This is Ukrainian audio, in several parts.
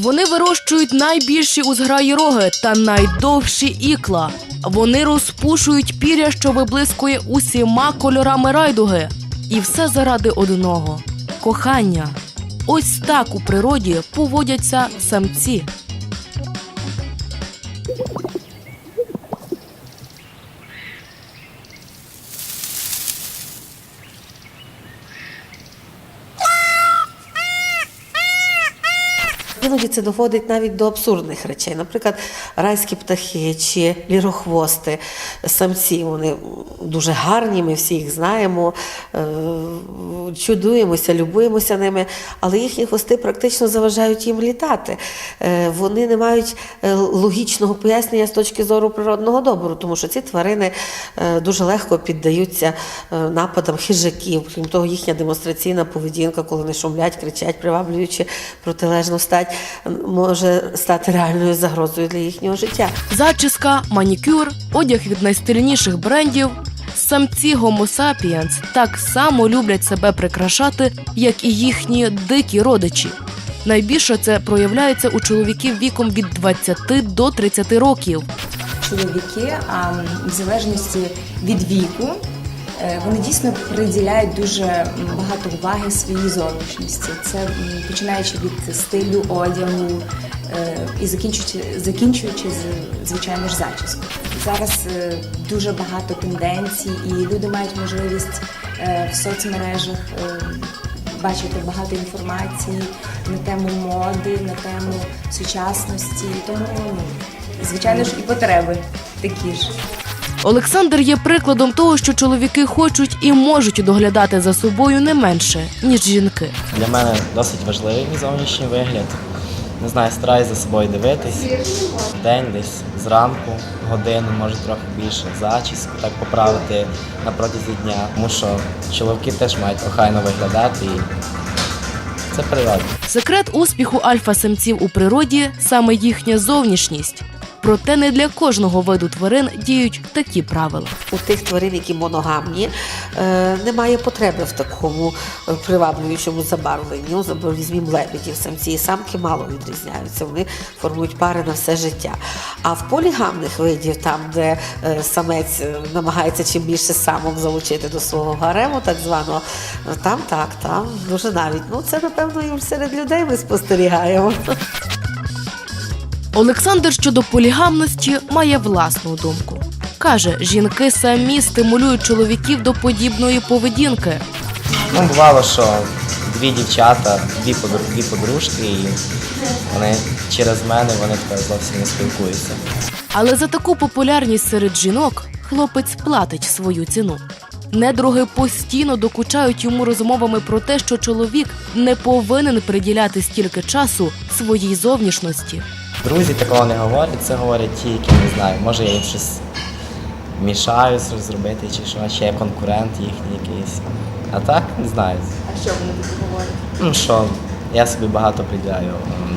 Вони вирощують найбільші у зграї роги та найдовші ікла. Вони розпушують піря, що виблискує усіма кольорами райдуги. І все заради одного кохання. Ось так у природі поводяться самці. Іноді це доходить навіть до абсурдних речей. Наприклад, райські птахи чи лірохвости, самці, вони дуже гарні, ми всі їх знаємо, е, чудуємося, любуємося ними, але їхні хвости практично заважають їм літати. Е, Вони не мають е, логічного пояснення з точки зору природного добру, тому що ці тварини дуже легко піддаються нападам хижаків. Крім того, їхня демонстраційна поведінка, коли вони шумлять, кричать, приваблюючи протилежну стать, може стати реальною загрозою для їхнього життя. Зачіска, манікюр, одяг від найстильніших брендів. Самці Homo sapiens так само люблять себе прикрашати, як і їхні дикі родичі. Найбільше це проявляється у чоловіків віком від 20 до 30 років. чоловіки, а в залежності від віку, вони дійсно приділяють дуже багато уваги своїй зовнішності. Це починаючи від стилю одягу е, і закінчуючи, закінчуючи звичайно ж зачіскою. Зараз е, дуже багато тенденцій, і люди мають можливість е, в соцмережах. е, Бачити багато інформації на тему моди, на тему сучасності, тому ну, звичайно ж і потреби такі ж. Олександр є прикладом того, що чоловіки хочуть і можуть доглядати за собою не менше, ніж жінки. Для мене досить важливий мій зовнішній вигляд. Не знаю, стараюсь за собою дивитись. День десь зранку, годину, може трохи більше, зачіску так поправити на протязі дня. Тому що чоловіки теж мають охайно виглядати і це природно. Секрет успіху альфа-самців у природі саме їхня зовнішність. Проте не для кожного виду тварин діють такі правила. У тих тварин, які моногамні, е, немає потреби в такому е, приваблюючому забарвленні. Ну, заб- Візьмімо лебедів, самці і самки мало відрізняються. Вони формують пари на все життя. А в полігамних видів, там, де е, самець намагається чим більше самок залучити до свого гарему, так званого, там так, там дуже навіть. Ну це напевно і серед людей ми спостерігаємо. Олександр щодо полігамності має власну думку. Каже, жінки самі стимулюють чоловіків до подібної поведінки. Ну, бувало, що дві дівчата, дві, подру- дві подружки, і вони через мене вони тепер зовсім не спілкуються. Але за таку популярність серед жінок хлопець платить свою ціну. Недруги постійно докучають йому розмовами про те, що чоловік не повинен приділяти стільки часу своїй зовнішності. Друзі такого не говорять, це говорять ті, які не знаю. Може я їм щось мішаю зробити, чи що, чи я конкурент їхній якийсь. А так не знаю. А що вони тобі говорять? Ну що, я собі багато приділяю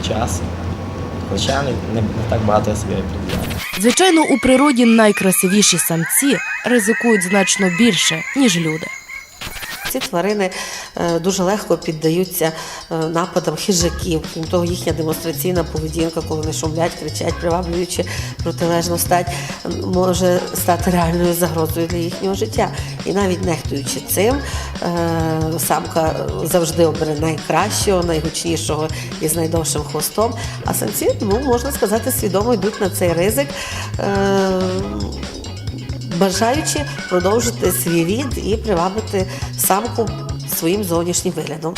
часу. Хоча не, не, не так багато я собі приділяю. Звичайно, у природі найкрасивіші самці ризикують значно більше, ніж люди. Ці тварини е, дуже легко піддаються е, нападам хижаків. Крім того, їхня демонстраційна поведінка, коли вони шумлять, кричать, приваблюючи протилежну стать, може стати реальною загрозою для їхнього життя. І навіть нехтуючи цим, е, самка завжди обере найкращого, найгучнішого і з найдовшим хвостом. А самці, ну можна сказати, свідомо йдуть на цей ризик. Бажаючи продовжити свій рід і привабити самку своїм зовнішнім виглядом.